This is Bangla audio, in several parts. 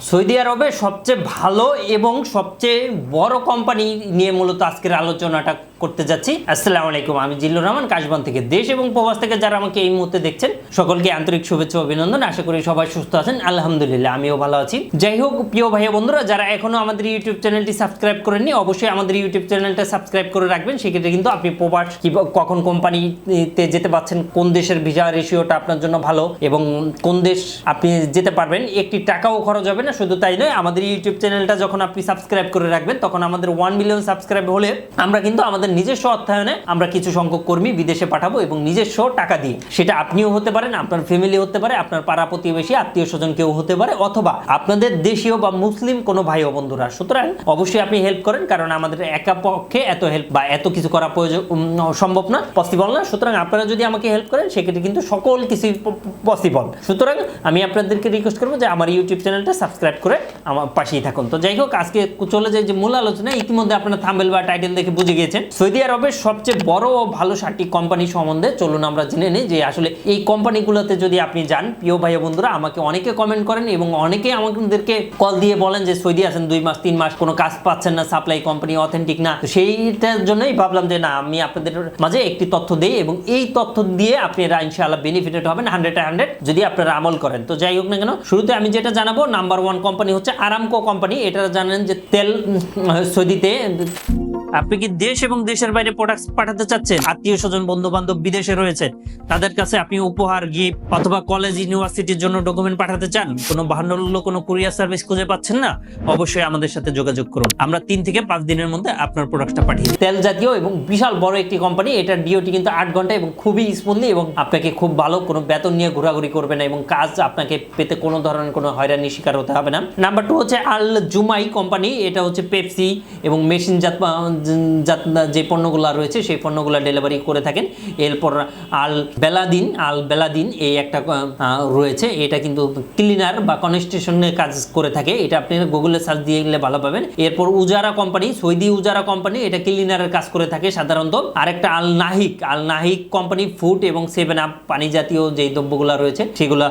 সৌদি আরবে সবচেয়ে ভালো এবং সবচেয়ে বড় কোম্পানি নিয়ে মূলত আজকের আলোচনাটা করতে যাচ্ছি। আসসালামু আলাইকুম, আমি জিল্লুর রহমান, কাশবন থেকে দেশ এবং প্রবাস থেকে যারা আমাকে এই মুহূর্তে দেখছেন, সকলকে আন্তরিক শুভেচ্ছা অভিনন্দন। আশা করি সবাই সুস্থ আছেন। আলহামদুলিল্লাহ, আমিও ভালো আছি। যাই হোক, প্রিয় ভাইয়া বন্ধুরা, যারা এখনও আমাদের ইউটিউব চ্যানেলটি সাবস্ক্রাইব করেননি, অবশ্যই আমাদের ইউটিউব চ্যানেলটা সাবস্ক্রাইব করে রাখবেন। সেক্ষেত্রে কিন্তু আপনি প্রবাস কখন কোম্পানিতে যেতে পারছেন, কোন দেশের ভিসা রেশিওটা আপনার জন্য ভালো এবং কোন দেশ আপনি যেতে পারবেন, একটি টাকাও খরচ হবে না। শুধু তাই নয়, আমাদের ইউটিউব চ্যানেলটা যখন আপনি সাবস্ক্রাইব করে রাখবেন, তখন আমাদের ওয়ান মিলিয়ন সাবস্ক্রাইব হলে আমরা কিন্তু আমাদের নিজস্ব অর্থায়নে আমরা কিছু সংখ্যক কর্মী বিদেশে পাঠাবো এবং নিজস্ব টাকা দিয়ে। সেটা আপনিও হতে পারেন, আপনার ফ্যামিলি হতে পারে, আপনার পাড়া প্রতিবেশী, আত্মীয় স্বজন কেউ হতে পারে অথবা আপনাদের দেশীয় বা মুসলিম কোনো ভাই ও বন্ধুরা। সুতরাং অবশ্যই আপনি হেল্প করেন কারণ আমাদের একা পক্ষে এত হেল্প বা এত কিছু করা প্রয়োজন সম্ভব না পসিবল না। সুতরাং আপনারা যদি আমাকে হেল্প করেন, সেক্ষেত্রে কিন্তু সকল কিছুই পসিবল সুতরাং আমি আপনাদেরকে রিকোয়েস্ট করব যে আমার ইউটিউব চ্যানেলটা সাবস্ক্রাইব করে আমার পাশেই থাকুন। তো যাই হোক, আজকে চলে যায় যে মূল আলোচনা ইতিমধ্যে আপনারা থাম্বেল বা টাইটেল দেখে বুঝে গিয়েছেন। সৌদি আরবের সবচেয়ে বড় ও ভালো সাতটি কোম্পানি সম্বন্ধে চলুন আমরা জেনে নিই যে আসলে এই কোম্পানিগুলোতে যদি আপনি যান, প্রিয় ভাই বন্ধুরা, আমাকে অনেকে কমেন্ট করেন এবং অনেকে আমাদেরকে কল দিয়ে বলেন যে, সৌদি আছেন দুই মাস, তিন মাস, কোনো কাজ পাচ্ছেন না সাপ্লাই কোম্পানি অথেন্টিক না। তো সেইটার জন্যই ভাবলাম যে, না, আমি আপনাদের মাঝে একটি তথ্য দিই এবং এই তথ্য দিয়ে আপনারা ইনশাআল্লাহ বেনিফিটেড হবেন হান্ড্রেড হান্ড্রেড যদি আপনারা আমল করেন। তো যাই হোক না কেন, শুরুতে আমি যেটা জানাব নাম্বার ওয়ান কোম্পানি হচ্ছে আরামকো কোম্পানি এটা জানেন যে তেল, সৌদিতে আপনি কি দেশ এবং দেশের বাইরে প্রোডাক্ট পাঠাতে চাচ্ছেন? আত্মীয় স্বজন বন্ধু বান্ধব বিদেশে রয়েছে। তাদের কাছে আপনি উপহার গিফট অথবা কলেজ ইউনিভার্সিটির জন্য ডকুমেন্ট পাঠাতে চান? কোনো বাহান্ন কোনো কুরিয়ার সার্ভিস খুঁজে পাচ্ছেন না? অবশ্যই আমাদের সাথে যোগাযোগ করুন। আমরা তিন থেকে পাঁচ দিনের মধ্যে আপনার প্রোডাক্টটা পাঠিয়ে তেল জাতীয় এবং বিশাল বড় একটি কোম্পানি এটার ডিওটি কিন্তু আট ঘণ্টা এবং খুবই স্মুথলি এবং আপনাকে খুব ভালো কোনো বেতন নিয়ে ঘোরাঘুরি করবে না এবং কাজ আপনাকে পেতে কোনো ধরনের কোনো হয়রানির শিকার হতে হবে না। নাম্বার টু হচ্ছে আল জুমাই কোম্পানি এটা হচ্ছে পেপসি এবং মেশিন জাত যে পণ্যগুলো রয়েছে সেই পণ্যগুলো ডেলিভারি করে থাকেন। এরপর আল বেলাদিন আল বেলাদিন এই একটা রয়েছে। এটা কিন্তু ক্লিনার বা কনস্ট্রাকশনের কাজ করে থাকে। এটা আপনি গুগলে সার্চ দিয়ে গেলে ভালো পাবেন। এরপর উজারা কোম্পানি সৌদি উজারা কোম্পানি এটা ক্লিনারের কাজ করে থাকে সাধারণত। আরেকটা আল নাহিক আল নাহিক কোম্পানি ফুড এবং সেভেন আপ পানি জাতীয় যে দ্রব্যগুলো রয়েছে, সেগুলো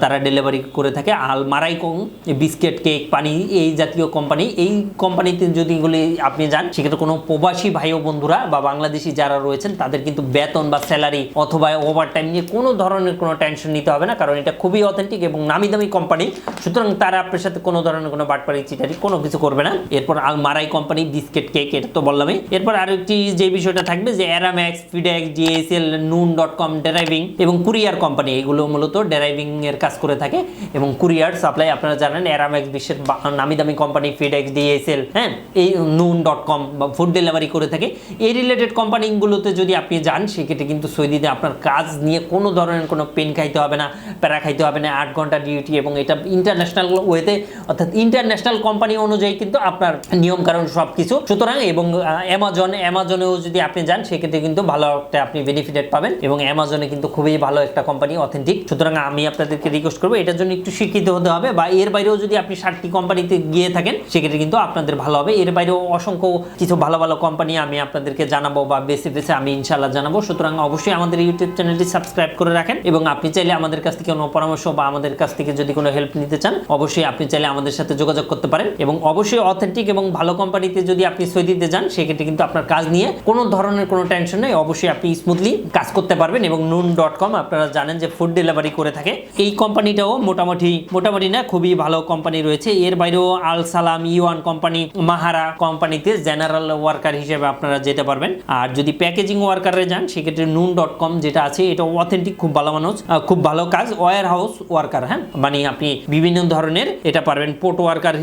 তারা ডেলিভারি করে থাকে। আল মারাইকং, বিস্কিট, কেক, পানি, এই জাতীয় কোম্পানি এই কোম্পানিতে যদি এগুলি আপনি যান, সেক্ষেত্রে কোনো প্রবাসী ভাই ও বন্ধুরা বা বাংলাদেশি যারা রয়েছেন, তাদের কিন্তু বেতন বা স্যালারি অথবা ওভার টাইম নিয়ে কোনো ধরনের কোনো টেনশন নিতে হবে না, কারণ এটা খুবই অথেন্টিক এবং নামি দামি কোম্পানি সুতরাং তারা আপনার সাথে কোনো ধরনের কোনো বাটপাড়ি চিটারি কোনো কিছু করবে না। এরপর আল মারাই কোম্পানি বিস্কিট কেক, এটা তো বললামই। এরপর আরেকটি যে বিষয়টা থাকবে যে Aramex FedEx DHL Noon dot com driving এবং কুরিয়ার কোম্পানি এগুলো মূলত ড্রাইভিং এর কাজ করে থাকে। এবং কুরিয়ার সাপ্লাই আপনারা জানেন অ্যারাম্যাক্স বিশ্বের নামি দামি কোম্পানি ফিডেক্স ডিএসএল হ্যাঁ? এই নুন ডট কম বা ফুড ডেলিভারি করে থাকে। এই রিলেটেড কোম্পানিগুলোতে যদি আপনি যান, সেক্ষেত্রে কিন্তু সৌদিতে আপনার কাজ নিয়ে কোনো ধরনের কোনো পেন খাইতে হবে না, প্যারা খাইতে হবে না, আট ঘণ্টা ডিউটি এবং এটা ইন্টারন্যাশনাল ওয়েতে অর্থাৎ ইন্টারন্যাশনাল কোম্পানি অনুযায়ী কিন্তু আপনার নিয়ম কারণ সব কিছু সুতরাং এবং অ্যামাজন অ্যামাজনেও যদি আপনি যান, সেক্ষেত্রে কিন্তু ভালো একটা আপনি বেনিফিটেড পাবেন এবং অ্যামাজনে কিন্তু খুবই ভালো একটা কোম্পানি অথেন্টিক সুতরাং আমি আপনাদেরকে রিকোয়েস্ট করব, এটার জন্য একটু শিক্ষিত হতে হবে বা এর বাইরেও যদি আপনি ষাটটি কোম্পানিতে গিয়ে থাকেন, সেক্ষেত্রে কিন্তু আপনাদের ভালো হবে। এর বাইরেও অসংখ্য কিছু ভালো ভালো কোম্পানি আমি আপনাদেরকে জানাব বা বেছে বেছে আমি ইনশাল্লাহ জানাব। সুতরাং অবশ্যই আমাদের ইউটিউব চ্যানেলটি সাবস্ক্রাইব করে রাখেন এবং আপনি চাইলে আমাদের কাছ থেকে কোনো পরামর্শ বা আমাদের কাছ থেকে যদি কোনো হেল্প নিতে চান, অবশ্যই আপনি চাইলে আমাদের সাথে যোগাযোগ করতে পারেন এবং অবশ্যই অথেন্টিক এবং ভালো কোম্পানিতে যদি আপনি সৌদিতে যান, সেক্ষেত্রে কিন্তু আপনার কাজ নিয়ে কোনো ধরনের কোনো টেনশন নেই। অবশ্যই আপনি স্মুথলি কাজ করতে পারবেন এবং নুন ডট কম আপনারা জানেন যে ফুড ডেলিভারি করে থাকে। এই কোম্পানিটাও মোটামুটি মোটামুটি না খুবই ভালো কোম্পানি রয়েছে। এর বাইরেও আল সালাম, ইউয়ান কোম্পানি মাহারা কোম্পানিতে জেনারেল ওয়ার্কার হিসেবে আপনারা যেতে পারবেন। আর যদি প্যাকেজিং ওয়ার্কারে যান, সেক্ষেত্রে নুন ডট কম যেটা আছে, এটা অথেন্টিক খুব ভালো মানুষ খুব ভালো কাজ ওয়ার হাউস ওয়ার্কার হ্যাঁ? মানে আপনি বিভিন্ন ধরনের এটা পারবেন। পোর্ট ওয়ার্কার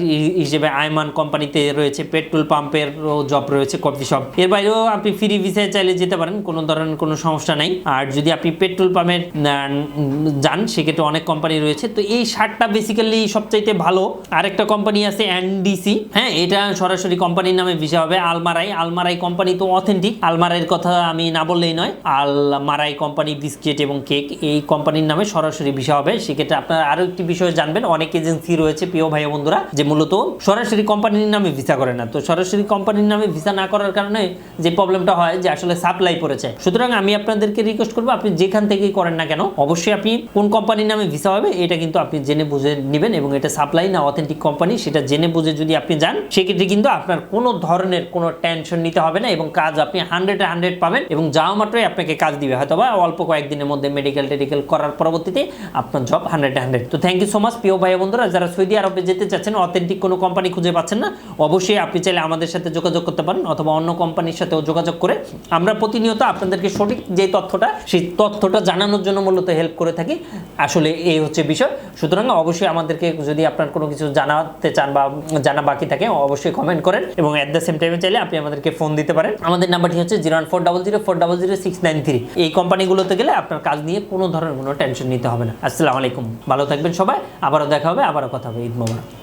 হিসেবে আয়মান কোম্পানিতে রয়েছে পেট্রোল পাম্পের জব রয়েছে কফি শপ এর বাইরেও আপনি ফ্রি ভিসায় চাইলে যেতে পারেন, কোনো ধরনের কোনো সমস্যা নেই। আর যদি আপনি পেট্রোল পাম্পের যান, সেক্ষেত্রে অনেক কোম্পানি রয়েছে। তো এই শার্টটা বেসিক্যালি সবচাইতে ভালো। আরেকটা কোম্পানি আছে এনডিসি হ্যাঁ? এটা সরাসরি কোম্পানির নামে ভিসা হবে আল আলমারাই আলমারাই কোম্পানি তো অথেন্টিক আলমারাইয়ের কথা আমি না বললেই নয়, আলমারাই কোম্পানি বিস্কিট এবং কেক এই কোম্পানির নামে সরাসরি ভিসা হবে। সেক্ষেত্রে আপনারা আরও একটি বিষয় জানবেন, অনেক এজেন্সি রয়েছে প্রিয় ভাই বন্ধুরা, যে মূলত সরাসরি কোম্পানির নামে ভিসা করে না। তো সরাসরি কোম্পানির নামে ভিসা না করার কারণে যে প্রবলেমটা হয়, যে আসলে সাপ্লাই পড়েছে। সুতরাং আমি আপনাদেরকে রিকোয়েস্ট করব, আপনি যেখান থেকেই করেন না কেন, অবশ্যই আপনি কোন কোম্পানির নামে ভিসা হবে, এটা কিন্তু আপনি জেনে বুঝে নেবেন এবং এটা সাপ্লাই না অথেন্টিক কোম্পানি সেটা জেনে বুঝে যদি আপনি যান, সেক্ষেত্রে কিন্তু আপনার কোনো ধরনের কোনো টেনশন নিতে হবে না এবং কাজ আপনি হান্ড্রেড হান্ড্রেড পাবেন এবং যাওয়া মাত্রই আপনাকে কাজ দিবে। হয়তো বা অল্প কয়েকদিনের মধ্যে মেডিকেল টেডিকেল করার পরবর্তীতে আপনার জব হান্ড্রেড হান্ড্রেড তো থ্যাংক ইউ সো মাচ প্রিয় ভাই বন্ধুরা, যারা সৌদি আরবে যেতে চাচ্ছেন অথেন্টিক কোনো কোম্পানি খুঁজে পাচ্ছেন না, অবশ্যই আপনি চাইলে আমাদের সাথে যোগাযোগ করতে পারেন অথবা অন্য কোম্পানির সাথেও যোগাযোগ করে আমরা প্রতিনিয়ত আপনাদেরকে সঠিক যে তথ্যটা, সেই তথ্যটা জানানোর জন্য মূলত হেল্প করে থাকি। আসলে এই হচ্ছে বিষয়। সুতরাং অবশ্যই আমাদেরকে যদি আপনার কোনো কিছু জানাতে চান বা জানা বাকি থাকে, অবশ্যই কমেন্ট করেন এবং অ্যাট দ্য সেম টাইমে চাইলে আপনি আমাদেরকে ফোন দিতে পারেন। আমাদের নাম্বারটি হচ্ছে zero one four double zero four double zero six nine three. এই কোম্পানিগুলোতে গেলে আপনার কাজ নিয়ে কোনো ধরনের কোনো টেনশন নিতে হবে না। আসসালামু আলাইকুম। ভালো থাকবেন সবাই। আবারও দেখা হবে, আবারও কথা হবে ঈদ মোবারক।